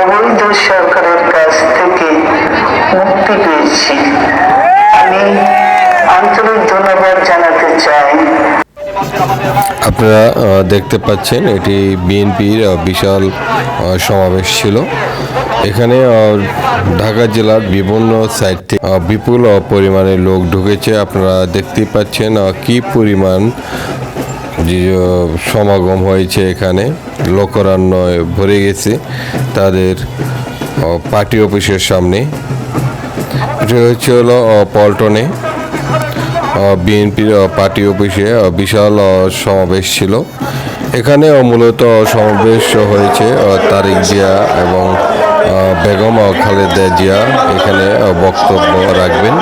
অবৈধ সরকারের কাছ থেকে মুক্তি পেয়েছি। আমি আন্তরিক ধন্যবাদ জানাতে চাই। আপনারা দেখতে পাচ্ছেন, এটি বিএনপির বিশাল সমাবেশ ছিল। এখানে ঢাকা জেলার বিভিন্ন সাইড থেকে বিপুল পরিমাণে লোক ঢুকেছে। আপনারা দেখতেই পাচ্ছেন কি পরিমাণ সমাগম হয়েছে এখানে। লোকরান্নয় ভরে গেছে তাদের পার্টি অফিসের সামনে। এটা হচ্ছে হলো পল্টনে। বিএনপির পার্টি অফিসে বিশাল সমাবেশ ছিল। এখানে মূলত সমাবেশ হয়েছে তারেক জিয়া এবং বেগম খালেদা জিয়া। এখানে বক্তব্য রাখবেন।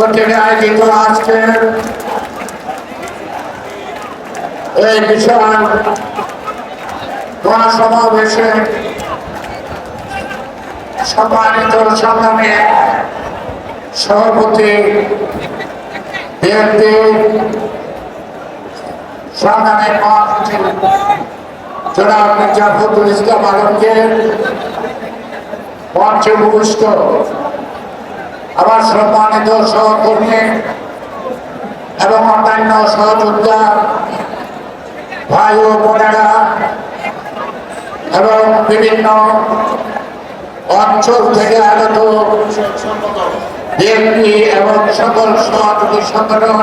কর্তৃক আয়োজিত আজকের এই বিশাল মহাসমাবেশে সম্মানিত সংগ্রামী সভাপতি, বিএনপি সংগ্রামী মহাসচিব জনাব মির্জা ফখরুল ইসলাম আলমকে মঞ্চে আমার সম্মানিত সহকর্মী এবং অন্যান্য সহযোদ্ধা ভাই ও বোনেরা এবং বিভিন্ন অঞ্চল থেকে আগত বিএনপি এবং সকল সহযোগী সংগঠন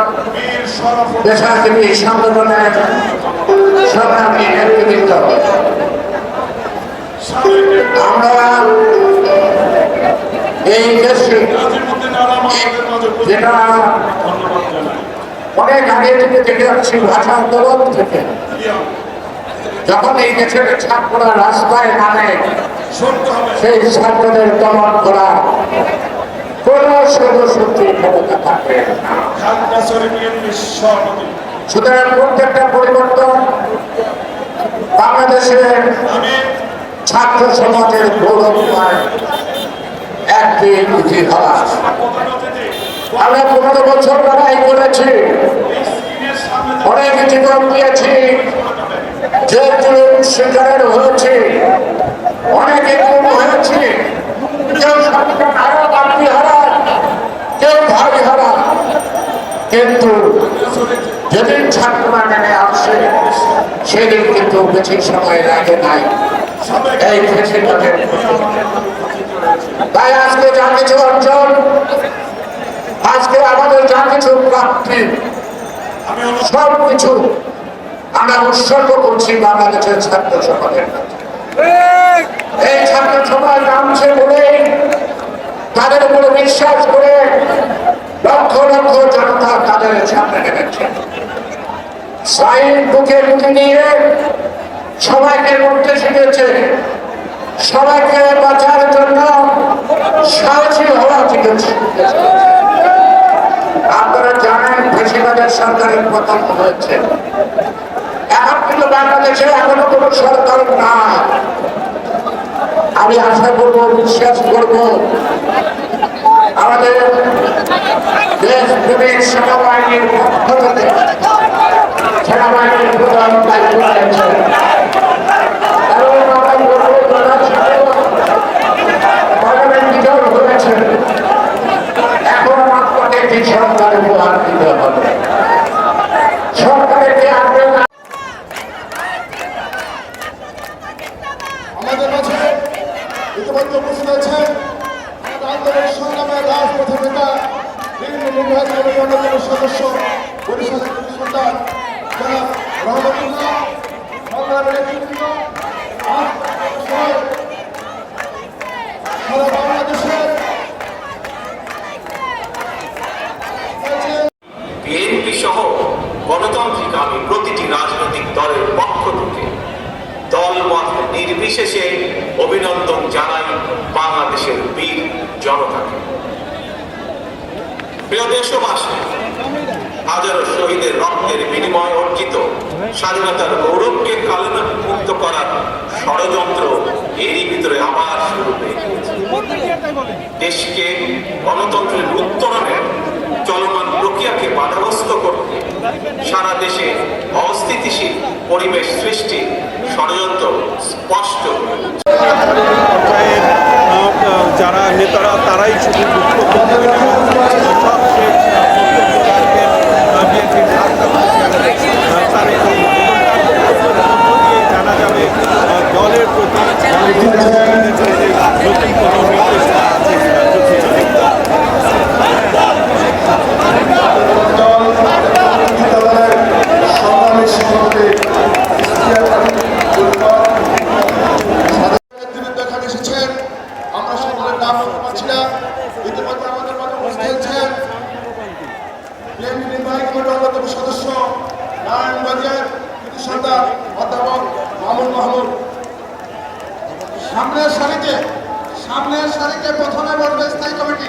পেশাজীবী সংগঠনের সংগ্রামী নেতৃবৃন্দ। আমরা এই দেশে যেটা অনেক আগে থেকে দেখে যাচ্ছি, ভাষা আন্দোলন থেকে যখন এই দেশের ছাত্ররা রাস্তায় নামে, সেই ছাত্রদের দমন করা কোন সদস্যটি ক্ষমতা থাকবে। সুতরাং প্রত্যেকটা পরিবর্তন বাংলাদেশের ছাত্র সমাজের গৌরবময় একটি ইতিহাস। আমরা পনেরো বছর লড়াই করেছি। অনেক জীবন দিয়েছি। যে জুলুম শিকারের হয়েছে, অনেকে গুম হয়েছে কেউ সন্তান হারা কেউ ভাই হারা কিন্তু যেদিন ছাত্ররা নেমে আসছে সেদিন কিন্তু বেশি সময় লাগে নাই। এই তাই আজকে যা কিছু অর্জন, আজকে আমাদের যা কিছু প্রাপ্তি সব কিছু আমরা উৎসর্গ করছি বাংলাদেশের ছাত্র সমাজের এই ছাত্র সমাজ নামছে বলে, তাদের উপরে বিশ্বাস করে লক্ষ লক্ষ জনতা তাদের সামনে নেমেছে। সাইন বুকে নিয়ে সবাইকে লড়তে শিখেছে সবাইকে বাঁচার জন্য সাহসী হওয়া শিখেছে আপনারা জানেন বেশিরভাগের সরকারের পতন হয়েছে। এখন কিন্তু বাংলাদেশে এখনও কোনো সরকার না আমি আশা করব, বিশ্বাস করব, আমাদের দেশ প্রেমের সেনাবাহিনীর পক্ষ থেকে সেনাবাহিনীর প্রধান দায়িত্ব নিয়েছেন এবং আমরা বলব যারা পার্লামেন্টার হয়েছেন এখন আপনাদেরকে সরকার উপহার দিতে হবে সরকারের আগে আমাদের মাঝে ইতিমধ্যে উপস্থিত আছেন আমাদের আন্দোলন সংগ্রামের রাজপথে নেতা বিভিন্ন নির্বাহী কমিটির অন্যতম সদস্য বরিশালের সন্তান জনাব রহমতুল্লাহ নির্বিশেষে অভিনন্দন জানাই বাংলাদেশের বীর জনতাকে প্রিয় দেশবাসী হাজারো শহীদের রক্তের বিনিময়ে অর্জিত স্বাধীনতার গৌরবকে কালেনা মুক্ত করার ষড়যন্ত্র এরই ভিতরে আবার শুরু হয়ে গিয়েছে দেশকে গণতন্ত্রের উত্তরণের চলমান প্রক্রিয়াকে বাধাগ্রস্ত করতে সারা দেশে অস্থিতিশীল পরিবেশ সৃষ্টি, ষড়যন্ত্র স্পষ্ট। যারা নেতারা, তারাই শুধু বক্তব্য দেবেন এবং সবশেষ বক্তব্য রাখবেন বিএনপির ভারপ্রাপ্ত চেয়ারম্যান আহ, তারেক রহমান। এবং তার বক্তব্যের মধ্য দিয়ে জানা যাবে আহ, দলের প্রতি দলের নেতৃত্বের প্রতি নতুন কোনো নির্দেশনা আছে কিনা যুক্তিযুক্ত দল বিদ্যালয়ের সংগ্রামী সভাপতি নেতৃবৃন্দ এখানে এসেছেন আমরা সকলের নাম বলতে পারছি না ইতিমধ্যে আমাদের মাঝে উপস্থিত হয়েছেন বিএনপি নির্বাহী কমিটির অন্যতম সদস্য নারায়ণগঞ্জের কৃতি সন্তান অধ্যাপক মামুন সামনের সারিতে সামনের সারিতে প্রথমে বসবে স্থায়ী কমিটি,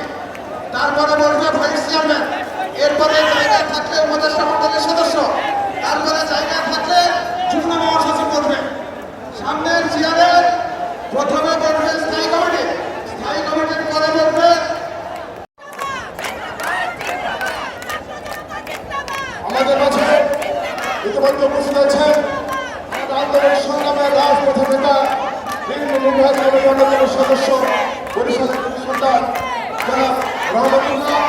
তারপরে বসবে ভাইস চেয়ারম্যান। এরপরে জায়গা থাকলে উপদেষ্টা মন্ডলীর সদস্য, তারপরে জায়গা থাকলে যুগ্ম মহাসচিব বসবে সামনের চেয়ারে প্রথমে বসবে স্থায়ী কমিটি, স্থায়ী কমিটির পরে বসবে আমাদের মাঝে ইতিমধ্যে উপস্থিত আছেন আমাদের সংগ্রামের রাজপথের নেতা বিভিন্ন কমিটির অন্যতম সদস্য পরিষদ সন্তান জনাব রহমতুল্লাহ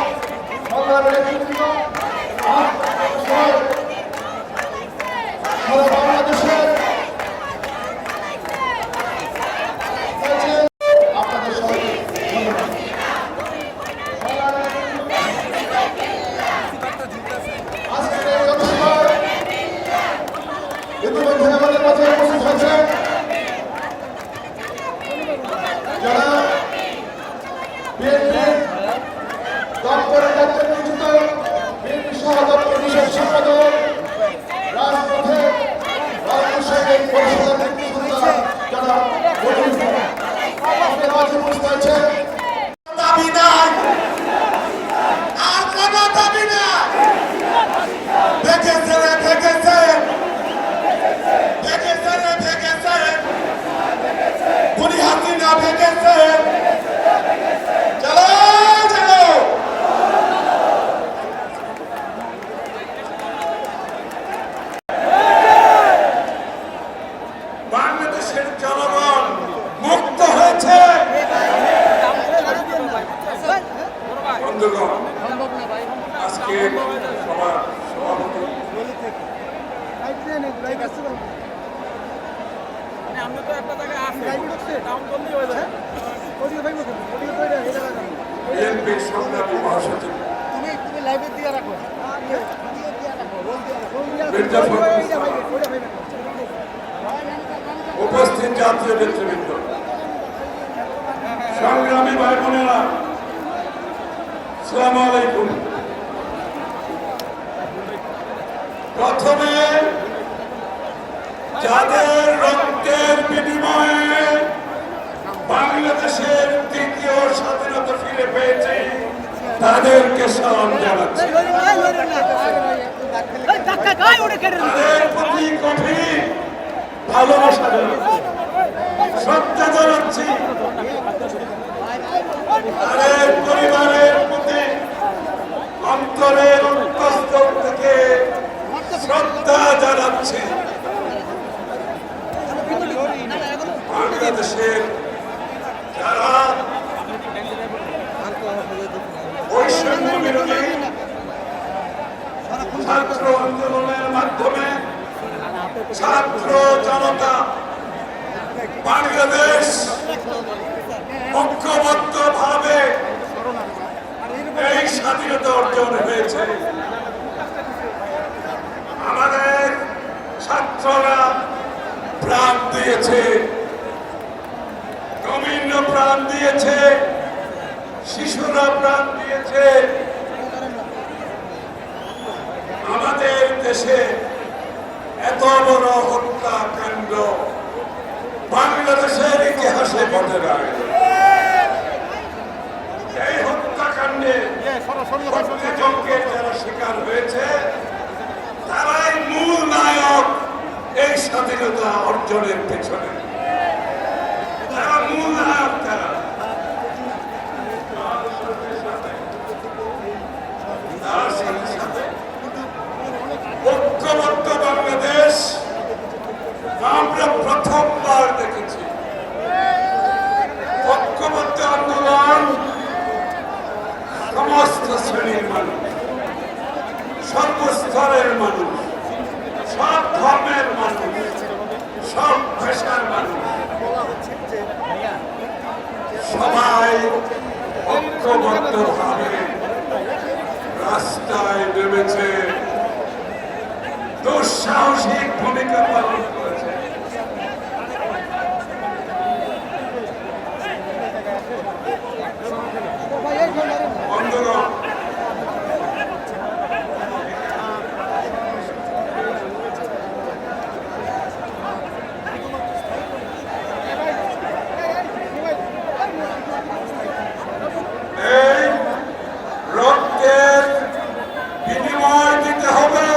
সংগ্রামের নেতৃত্ব আজ সবাই সারা বাংলাদেশের রয়েছে আপনাদের সবাইকে ধন্যবাদ আজকের এই জনসভায় ইতিমধ্যে আমাদের মাঝে উপস্থিত হয়েছেন যারা বিএনপির দপ্তরের দায়িত্বে নিয়োজিত বিএনপি সহ দপ্তর বিষয়ক সম্পাদক রাজপথে রাজপথের পরিষদের নেতৃত্ব যারা আমাদের মাঝে উপস্থিত হয়েছেন দাবি নাই আর কোনো দাবি নাই ভেঙেছে রে ভেঙেছে ভেঙেছে রে ভেঙেছে বুড়ি হাসিনা ভেঙেছে চলো চলো বাংলাদেশের জনগণ মুক্ত হয়েছে বন্ধুগণ আজকে সবার সভাপতি বিএনপির সংগ্রামী মহাসচিব তুমি তুমি লাইভে দিয়ে রাখো দিয়ে দিয়ে রাখো রোল দিয়ে রাখো মির্জা ফখরুল ইসলাম, উপস্থিত জাতীয় নেতৃবৃন্দ সংগ্রামী ভাই বোনেরা সালাম আলাইকুম প্রথমে যাদের রক্তের বিনিময়ে বাংলাদেশের তৃতীয় স্বাধীনতা ফিরে পেয়েছে, তাদেরকে সালাম জানাচ্ছি। ভালোবাসা শ্রদ্ধা অন্তরের শ্রদ্ধা জানাচ্ছি। বাংলাদেশের যারা বৈষম্য বিরোধী ছাত্র আন্দোলনের মাধ্যমে ছাত্র জনতা বাংলাদেশ ঐক্যবদ্ধ ভাবে এই স্বাধীনতা অর্জন হয়েছে আমাদের ছাত্ররা প্রাণ দিয়েছে। প্রাণ দিয়েছে। শিশুরা প্রাণ দিয়েছে। আমাদের দেশে এত বড় হত্যাকাণ্ড বাংলাদেশের ইতিহাসে ঘটে এই হত্যাকাণ্ডে হত্যাযজ্ঞের যারা শিকার হয়েছে, তারাই মূল নায়ক এই স্বাধীনতা অর্জনের পেছনে। তারা মূল তারা তার সাথে সাথে ঐক্যবদ্ধ বাংলাদেশ আমরা প্রথমবার দেখেছি ঐক্যবদ্ধ আন্দোলন সমস্ত শ্রেণির মানুষ সর্বস্তরের মানুষ সব ধর্মের মানুষ সব ভাষার মানুষ সবাই ঐক্যবদ্ধভাবে রাস্তায় নেমেছে দুঃসাহসিক ভূমিকা পালন করেছে বন্ধুগণ এই রক্তের বিনিময় দিতে হবে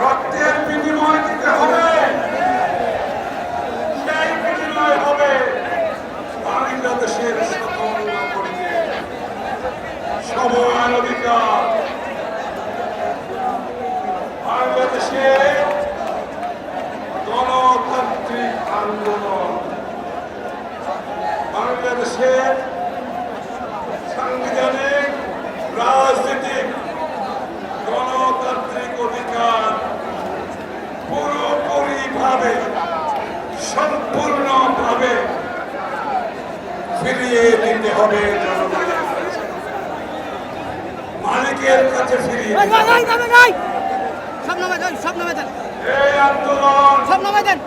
রক্তের বিনিময় দিতে হবে সেই বিনিময় হবে বাংলাদেশের সকল নাগরিকের সমান অধিকার বাংলাদেশে গণতান্ত্রিক আন্দোলন বাংলাদেশের সাংবিধানিক রাজনীতিক গণতান্ত্রিক অধিকার পুরোপুরিভাবে সম্পূর্ণভাবে ফিরিয়ে দিতে হবে। জনগণের মালিকের কাছে ফিরিয়ে সব নামে দেন সব নামে দেন এই আন্দোলন। সব নামে দেন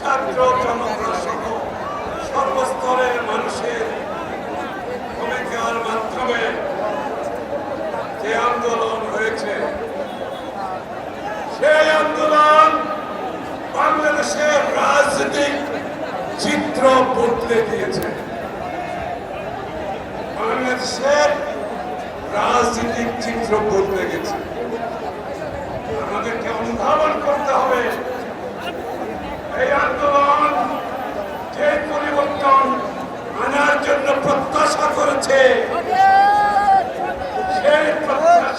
ছাত্র জনতা সহ সর্বস্তরের মানুষের ভূমিকার মাধ্যমে যে আন্দোলন হয়েছে, সেই আন্দোলন বাংলাদেশের রাজনৈতিক চিত্র বদলে দিয়েছে। বাংলাদেশের রাজনৈতিক চিত্র বদলে গেছে। আমাদেরকে অনুধাবন করতে হবে, এই আন্দোলন যে পরিবর্তন আনার জন্য প্রত্যাশা করেছে সেই প্রত্যাশা ওই বাইরে লড়েন না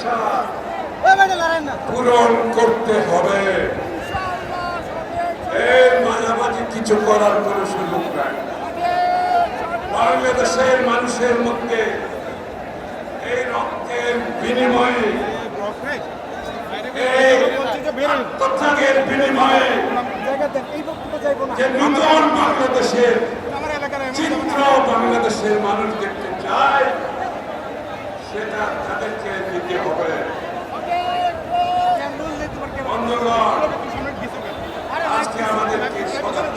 পূরণ করতে হবে। কিছু করার কোনো সুযোগ নাই। বাংলাদেশের মানুষের মধ্যে এই রক্তের বিনিময়ে আত্মত্যাগের বিনিময়ে যে নতুন বাংলাদেশের চিত্র বাংলাদেশের মানুষ দেখতে চায় সেটা তাদেরকে দিতে হবে। আজকে আমাদেরকে সজাগ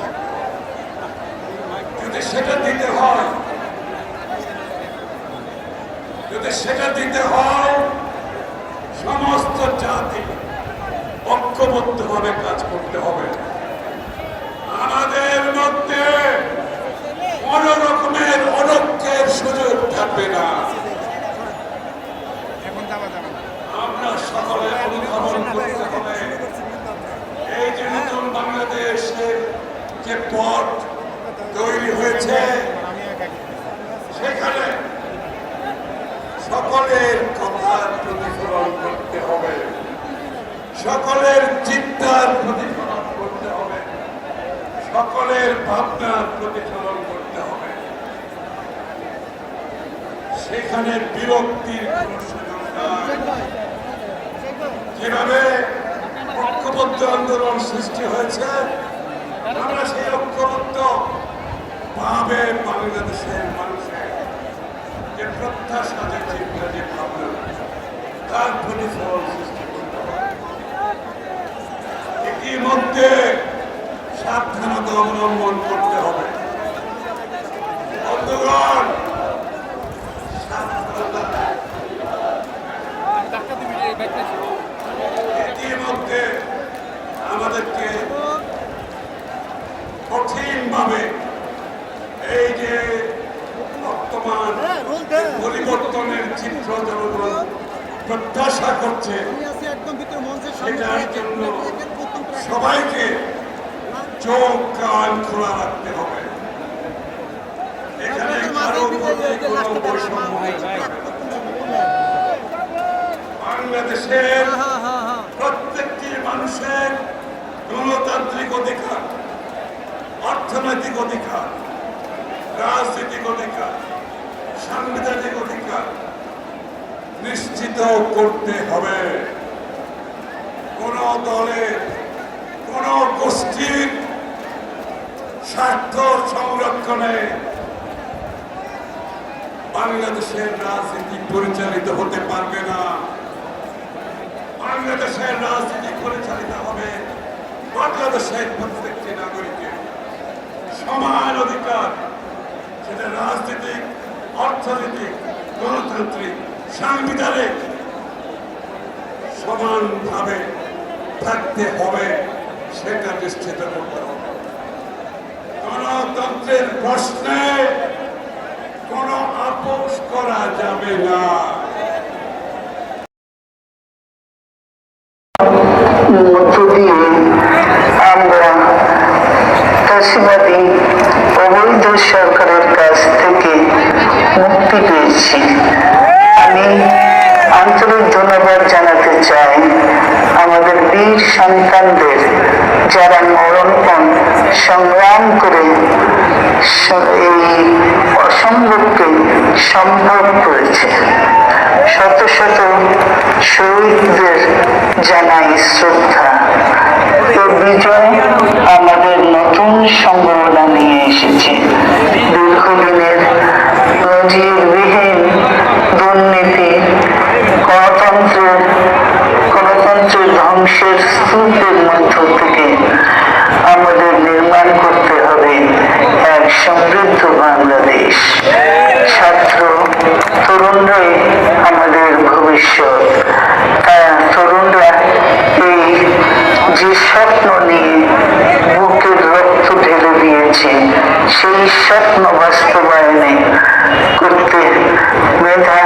যদি সেটা দিতে হয় যদি সেটা দিতে হয় সমস্ত জাতি ঐক্যবদ্ধভাবে কাজ করতে হবে। আমাদের মধ্যে কোন রকমের অনৈক্যের সুযোগ থাকবে না আমরা সকলে অনুধাবন করতে হবে এই যে নতুন বাংলাদেশের যে পথ তৈরি হয়েছে। সেখানে সকলের কথার প্রতিফলন করতে হবে। সকলের চিন্তার প্রতিফলন করতে হবে। সকলের ভাবনার প্রতিফলন করতে হবে। সেখানে বিরক্তির কোনো সুযোগ নাই। যেভাবে ঐক্যবদ্ধ আন্দোলন সৃষ্টি হয়েছে আমরা সেই ঐক্যবদ্ধ ভাবে বাংলাদেশের মানুষের যে প্রত্যাশা যে চিন্তা যে ভাবনা তার প্রতিফল সৃষ্টি করতে ইতিমধ্যে সাবধানতা অবলম্বন করতে হবে। বন্ধুগণ ইতিমধ্যে আমাদেরকে কঠিনভাবে এই যে বর্তমান পরিবর্তনের চিত্র জনগণ প্রত্যাশা করছে সেটার জন্য সবাইকে চোখ কান খোলা রাখতে হবে। এখানে বাংলাদেশের প্রত্যেকটি মানুষের গণতান্ত্রিক অধিকার অর্থনৈতিক অধিকার, রাজনৈতিক অধিকার, সাংবিধানিক অধিকার নিশ্চিত করতে হবে। কোন দলের কোন গোষ্ঠীর স্বার্থ সংরক্ষণে বাংলাদেশের রাজনীতি পরিচালিত হতে পারবে না। বাংলাদেশের রাজনীতি পরিচালিত হবে বাংলাদেশের প্রত্যেকটি নাগরিকের। সমান অধিকার। সেটা রাজনীতিক, অর্থনৈতিক, গণতান্ত্রিক, সাংবিধানিক। সমানভাবে থাকতে হবে, সেটা নিশ্চিত করতে হবে। গণতন্ত্রের প্রশ্নে কোনো আপোষ করা যাবে না মধ্য দিয়ে আমরা চাষিবাদী অবৈধ সরকারের কাছ থেকে মুক্তি পেয়েছি আমি আন্তরিক ধন্যবাদ জানাতে চাই আমাদের বীর সন্তানদের যারা মরণপণ সংগ্রাম করে এই অসম্ভবকে সম্ভব করেছে। শত শত শহীদদের জানাই শ্রদ্ধা। এ বিজয় আমাদের নতুন সম্ভাবনা নিয়ে এসেছে দীর্ঘদিনের নজিরবিহীন দুর্নীতি গণতন্ত্রের গণতন্ত্রের ধ্বংসের মধ্য থেকে আমাদের নির্মাণ করতে হবে এক সমৃদ্ধ বাংলাদেশ। ছাত্র তরুণরাই আমাদের ভবিষ্যৎ। তারা তরুণরা এই যে স্বপ্ন নিয়ে বুকের রক্ত ঢেলে দিয়েছে, সেই স্বপ্ন বাস্তবায়নে করতে মেধা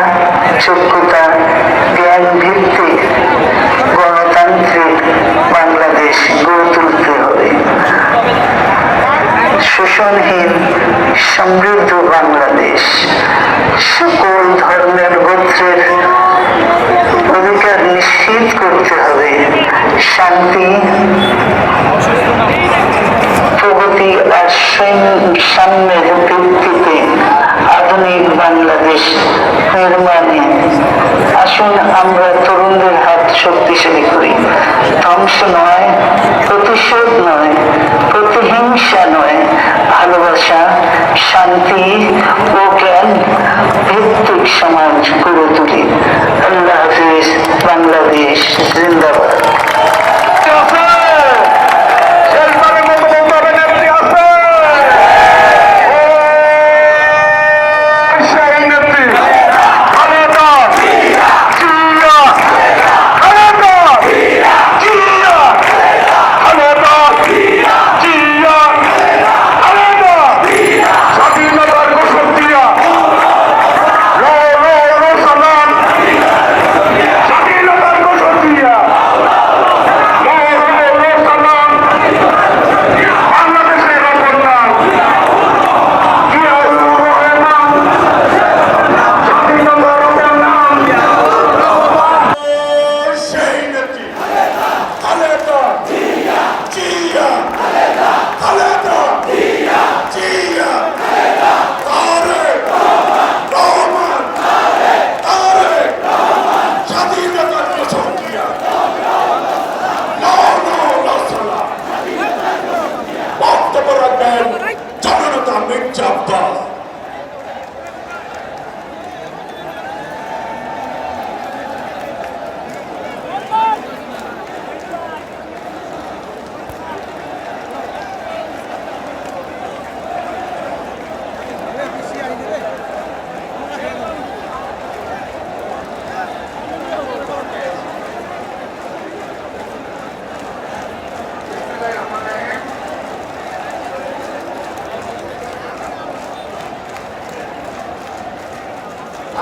যোগ্যতা জ্ঞান ভিত্তিক গণতান্ত্রিক বাংলাদেশ গড়ে তুলতে হবে শোষণহীন সমৃদ্ধ বাংলাদেশ। সকল ধর্মের গোত্রের অধিকার নিশ্চিত করতে হবে। শান্তি, প্রগতি আর সৈন্য- সাম্যের ভিত্তিতে আধুনিক বাংলাদেশ নির্মাণে আসুন আমরা তরুণদের হাত শক্তিশালী করি। ধ্বংস নয়, প্রতিশোধ নয়, প্রতিহিংসা নয় ভালোবাসা শান্তি ও জ্ঞান ভিত্তিক সমাজ গড়ে তুলি।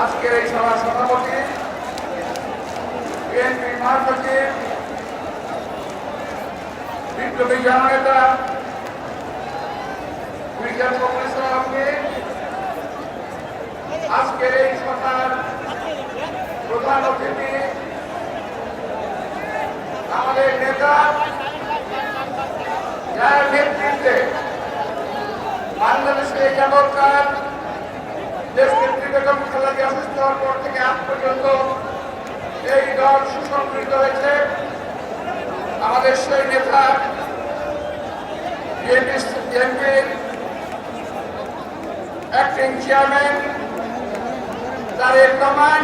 আজকের এই সভার সভাপতি বিএনপির মহাসচিব, বিপ্লবী জননেতা, মির্জা ফখরুল ইসলামকে আজকের এই সভার প্রধান অতিথি, আমাদের নেতা, যার নেতৃত্বে বাংলাদেশে যাবৎকাল দেশ নেত্রী বেগম খালেদা আমাদের সেই নেতা বিএনপির অ্যাক্টিং চেয়ারম্যান আমার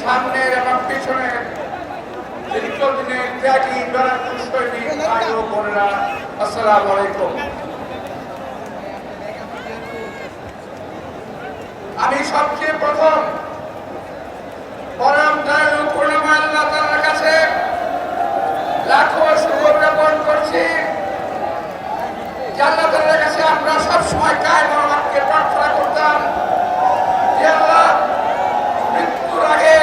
সামনের এবং পিছনের দীর্ঘদিনের ত্যাগী ও বোনেরা, আসসালামু আলাইকুম। আমি সবচেয়ে প্রথম পরম দয়ালু তাআলার কাছে লাখো শুকর করছি। তাআলার কাছে আমরা সব সময় কায় মনোমানকে প্রার্থনা করতাম মৃত্যুর আগে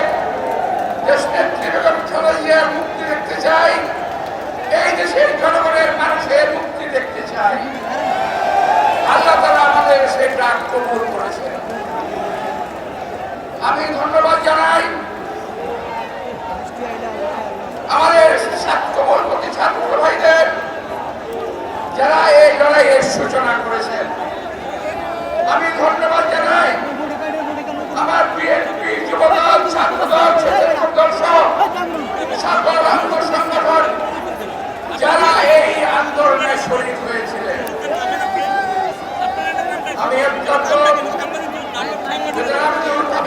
দেশ নেত্রী বেগম খালেদা মুক্তি দেখতে চাই, এই দেশের জনগণের মানুষের মুক্তি দেখতে চাই। আল্লাহ তাআলা আমাদের সেই ডাক কবুল করেছেন। আমি ধন্যবাদ জানাই। আমাদের ভাইদের যারা এই সূচনা করেছেন। আমি ধন্যবাদ জানাই আমার বিএনপি যুবদল, ছাত্রদল স্বেচ্ছাসেবক দল অঙ্গ সংগঠন যারা শরীর হয়েছিলেন ভাবে স্মরণ করতে চাই আমার যে ভাইয়েরা ছাত্র ভাইয়েরা যুবক ভাইয়েরা আমাদের দলের ভাইয়েরা যারা নাকি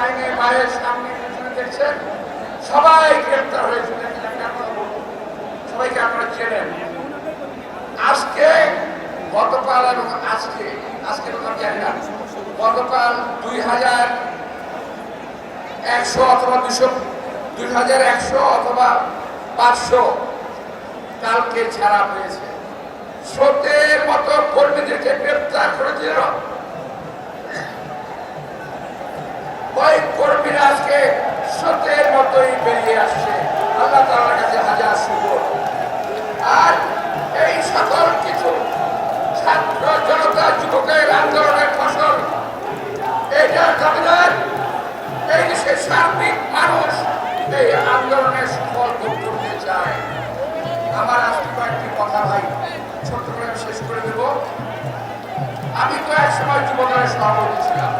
ডাইনে মায়ের সামনে দেখছেন? সবাই গ্রেপ্তার হয়েছে। সবাইকে আপনারা চেনেন। আজকে গতকাল এবং আজকে আজকে আমি জানি না, গতকাল দুই হাজার একশো অথবা দুশো, দুই হাজার একশো অথবা পাঁচশো কালকে ছাড়া হয়েছে। সত্যের মতো কর্মীদেরকে গ্রেপ্তার করেছিল। ওই কর্মীরা আজকে সত্যের মতোই বেরিয়ে আসছে। আল্লাহ তাআলার কাছে হাজার শুকর। আর এই সকল কিছু ছাত্র জনতা, যুবকের আন্দোলনের ফসল এইটার দাবিদার এই দেশের সার্বিক মানুষ, এই আন্দোলনের সফল করতে চায়। আমার আজকে কয়েকটি কথা ভাই, ছোট্ট করে শেষ করে দেব। আমি তো এক সময় যুবদলের সভাপতি ছিলাম।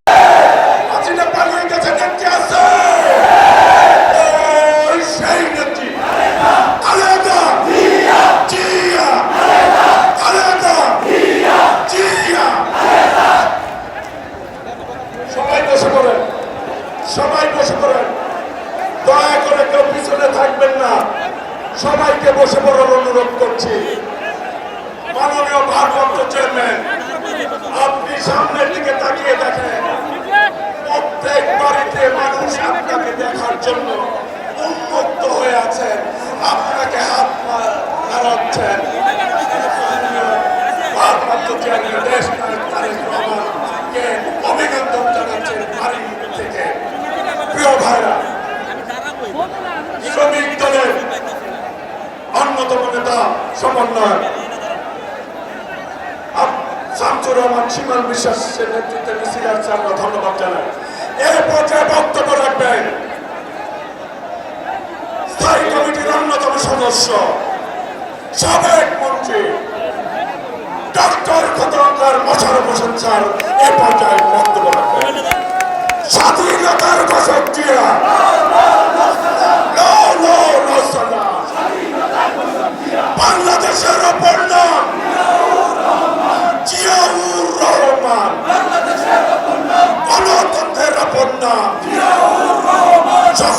সামনের দিকে তাকিয়ে দেখেন। প্রত্যেক বাড়িতে মানুষ আপনাকে দেখার জন্য উন্মুক্ত হয়ে আছেন। আপনাকে হাত পা- নাড়াচ্ছেন। অভিনন্দন জানাচ্ছেন বাড়ি থেকে প্রিয় ভাইরা শ্রমিক দলের অন্যতম নেতা সমন্বয় পর্যায়ে বক্তব্য রাখবেন স্থায়ী কমিটির সদস্য সাবেক মন্ত্রী ডক্টর খতরকার মোশারফ হোসেন স্যার এ পর্যায়ে বক্তব্য রাখবেন স্বাধীনতার ঘোষক জিয়া। বাংলাদেশের ওপর নাম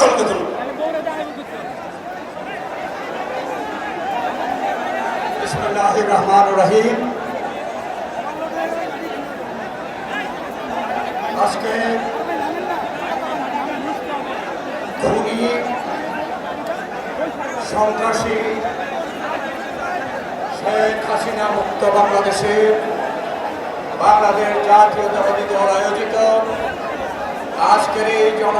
রহমান আলাইকুম বিসমিল্লাহির রহমানির রহিম। আজকে খুনি সন্ত্রাসী শেখ হাসিনা মুক্ত বাংলাদেশে বাংলাদেশ জাতীয়তাবাদী দল আয়োজিত। আজকের এই জন